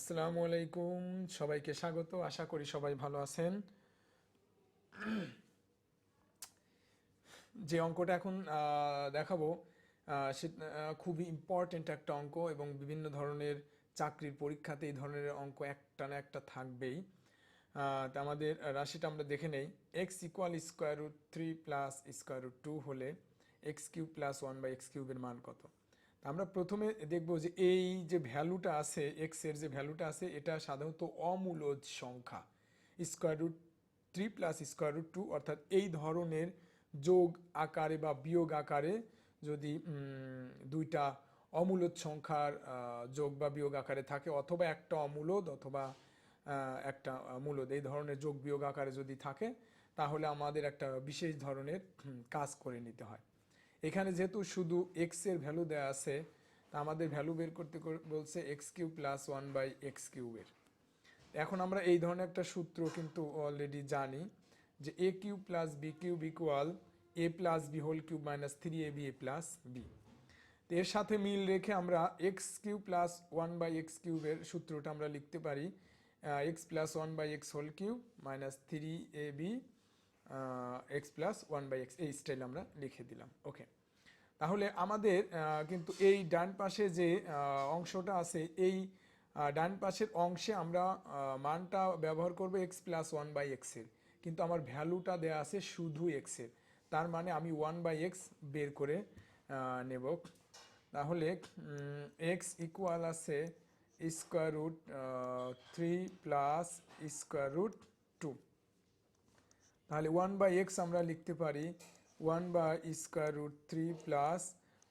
আসসালামু আলাইকুম। সবাইকে স্বাগত। আশা করি সবাই ভালো আছেন। যে অঙ্কটা এখন দেখাবো সেটা খুবই ইম্পর্টেন্ট একটা অঙ্ক এবং বিভিন্ন ধরনের চাকরির পরীক্ষাতে এই ধরনের অঙ্ক একটা না একটা থাকবেই। তা আমাদের রাশিটা আমরা দেখে নেই। X equal square root three plus square root two হলে X cube plus one by X কিউবের মান কত? আমরা প্রথমে দেখব যে এই যে ভ্যালুটা আছে এক্সের যে ভ্যালুটা আছে, এটা সাধারণত অমূলদ সংখ্যা। Square root three plus square root two, অর্থাৎ এই ধরনের যোগ আকারে বা বিয়োগ আকারে যদি দুইটা অমূলদ সংখ্যার যোগ বা বিয়োগ আকারে থাকে, অথবা একটা অমূলদ অথবা একটা মূলদ এই ধরনের যোগ বিয়োগ আকারে যদি থাকে, তাহলে আমাদের একটা বিশেষ ধরনের কাজ করে নিতে হয়। এখানে যেহেতু শুধু এক্সের ভ্যালু দেওয়া আছে, তা আমাদের ভ্যালু বের করতে বলছে X cube plus one by X কিউবের এখন আমরা এই ধরনের একটা সূত্র কিন্তু অলরেডি জানি যে A cube plus B cube equal A plus B whole cube minus three A B A plus B তো এর সাথে মিল রেখে আমরা X cube plus one by X কিউবের সূত্রটা আমরা লিখতে পারি X plus one by X whole cube minus three A B X plus one by X এই স্টাইল আমরা লিখে দিলাম। ওকে তাহলে আমাদের কিন্তু এই ডান পাশে যে অংশটা আছে, এই ডান পাশের অংশে আমরা মানটা ব্যবহার করব এক্স প্লাস ওয়ান বাই এক্সের কিন্তু আমার ভ্যালুটা দেওয়া আছে শুধু এক্সের তার মানে আমি ওয়ান বাই এক্স বের করে নেব। তাহলে এক্স ইকুয়াল আছে square root three plus square root two তাহলে ওয়ান বাই এক্স আমরা লিখতে পারি one by square root three plus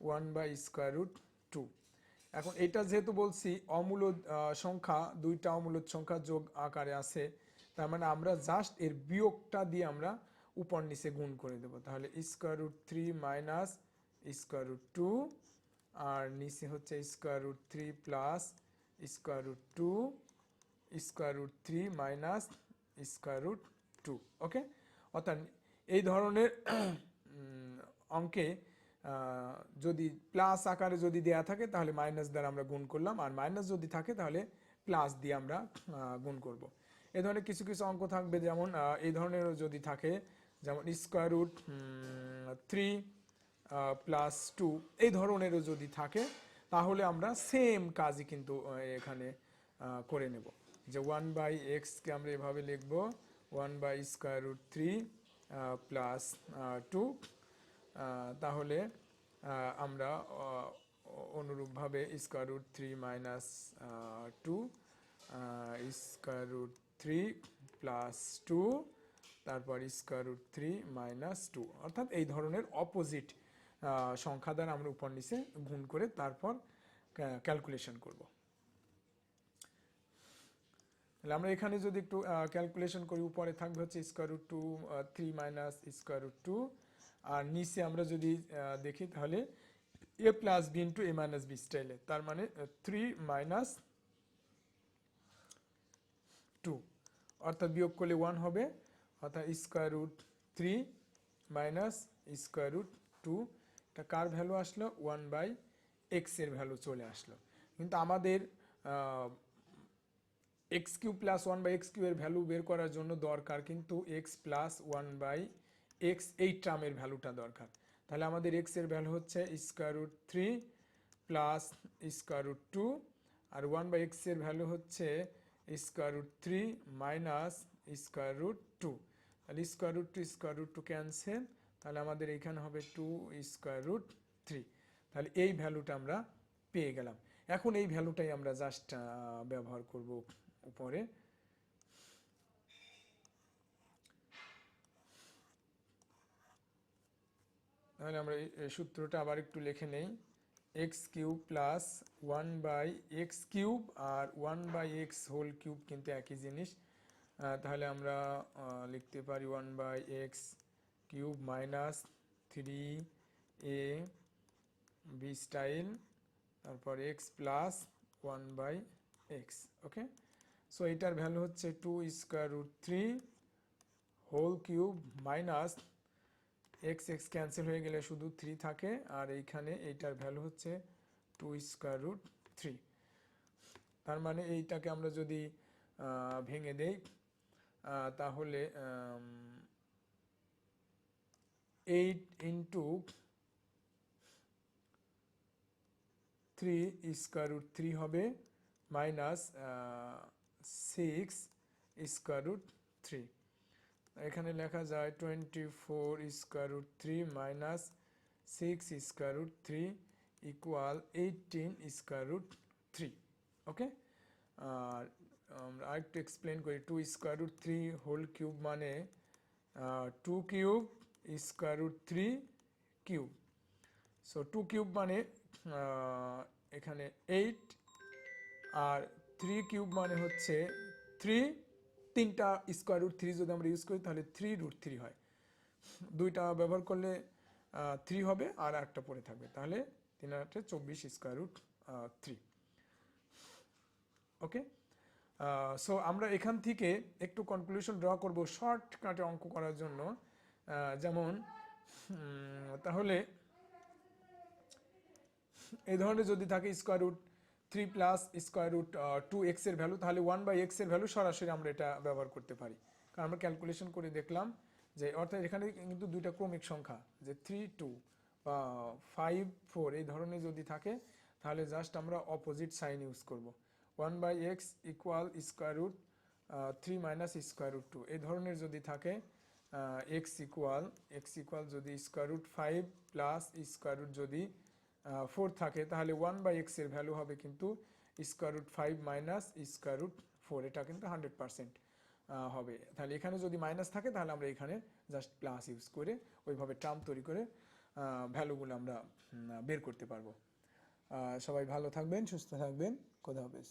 one by square root two এখন এটা যেহেতু বলছি অমূলদ সংখ্যা, দুইটা অমূলদ সংখ্যা যোগ আকারে আছে, তার মানে আমরা জাস্ট এর বিয়োগটা দিয়ে আমরা উপর নিচে গুণ করে দেবো। তাহলে square root three minus square root two আর নিচে হচ্ছে square root three plus square root two square root three minus square root two okay অর্থাৎ এই ধরনের অঙ্কে যদি প্লাস আকারে যদি দেয়া থাকে, তাহলে মাইনাস দ্বারা আমরা গুণ করলাম। আর মাইনাস যদি থাকে, তাহলে প্লাস দিয়ে আমরা গুণ করব। এই ধরনের কিছু কিছু অঙ্ক থাকবে, যেমন এই ধরনের যদি থাকে, যেমন square root three plus two এই ধরনেরও যদি থাকে, তাহলে আমরা সেম কাজই কিন্তু এখানে করে নেব। যে ওয়ান বাই এক্সকে আমরা এভাবে লিখব one by square root three plus two তাহলে আমরা অনুরূপভাবে square root three minus two square root three plus two তারপর square root three minus two অর্থাৎ এই ধরনের অপোজিট সংখ্যা দ্বারা আমরা উপর নিচে গুণ করে তারপর ক্যালকুলেশন করব। তাহলে আমরা এখানে যদি একটু ক্যালকুলেশন করি, উপরে থাকবে হচ্ছে square root two three minus square root two আর নিচে আমরা যদি দেখি তাহলে A plus B into A minus B স্টাইলে তার মানে থ্রি মাইনাস টু অর্থাৎ বিয়োগ করলে ওয়ান হবে, অর্থাৎ square root three minus square root two এটা কার ভ্যালু আসলো? ওয়ান বাই এক্সের ভ্যালু চলে আসলো। কিন্তু আমাদের X cube plus one by X cube এর ভ্যালু বের করার জন্য দরকার কিন্তু X plus one by X এই টার্মের ভ্যালুটা দরকার। তাহলে আমাদের এক্সের ভ্যালু হচ্ছে square root three plus square root two R one by এক্সের ভ্যালু হচ্ছে square root three minus square root two. তাহলে square root two, square root two cancel. তাহলে আমাদের এখানে হবে টু স্কোয়ার রুট থ্রি। তাহলে এই ভ্যালুটা আমরা পেয়ে গেলাম। এখন এই ভ্যালুটাই আমরা জাস্ট ব্যবহার করব। উপরে তাহলে আমরা এই সূত্রটা আবার একটু লিখে নেই। X cube plus one by X cube R one by X whole cube কিন্তু একই জিনিস। তাহলে আমরা লিখতে পারি one by X cube minus three A B style তারপর X plus one by X okay so এটার ভ্যালু হচ্ছে two square root three whole cube minus X X cancel হয়ে গেলে শুধু থ্রি থাকে। আর এইখানে এইটার ভ্যালু হচ্ছে টু স্কোয়ার রুট থ্রি তার মানে এইটাকে আমরা যদি ভেঙে দেই তাহলে eight into three square root three হবে। Minus six square root three এখানে লেখা যায় twenty four square root three minus six square root three equal eighteen square root three okay আর আমরা আরেকটু এক্সপ্লেন করি two square root three whole cube মানে two cube square root three cube so two cube মানে এখানে eight আর three cube মানে হচ্ছে three তিনটা square root three যদি আমরা ইউজ করি, তাহলে থ্রি রুট থ্রি হয়। দুইটা ব্যবহার করলে থ্রি হবে আর একটা পরে থাকবে। তাহলে তিন আটে চব্বিশ square root three okay so আমরা এখান থেকে একটু কনক্লুশন ড্র করব শর্টকাটে অঙ্ক করার জন্য। যেমন তাহলে, এই ধরনের যদি থাকে square root three plus square root two এক্সের ভ্যালু তাহলে ওয়ান বাই এক্সের ভ্যালু সরাসরি আমরা এটা ব্যবহার করতে পারি। কারণ আমরা ক্যালকুলেশন করে দেখলাম যে, অর্থাৎ এখানে কিন্তু দুইটা ক্রমিক সংখ্যা, যে থ্রি টু বা ফাইভ ফোর এই ধরনের যদি থাকে, তাহলে জাস্ট আমরা অপোজিট সাইন ইউজ করব। One by x equal square root three minus square root two এই ধরনের যদি থাকে এক্স ইকুয়াল এক্স ইকুয়াল যদি square root five plus square root যদি ফোর থাকে, তাহলে ওয়ান বাই এক্সের ভ্যালু হবে কিন্তু square root five minus square root four এটা কিন্তু হান্ড্রেড পার্সেন্ট হবে। তাহলে এখানে যদি মাইনাস থাকে, তাহলে আমরা এখানে জাস্ট প্লাস ইউজ করে ওইভাবে টার্ম তৈরি করে ভ্যালুগুলো আমরা বের করতে পারব। সবাই ভালো থাকবেন, সুস্থ থাকবেন, খোদা হাফেজ।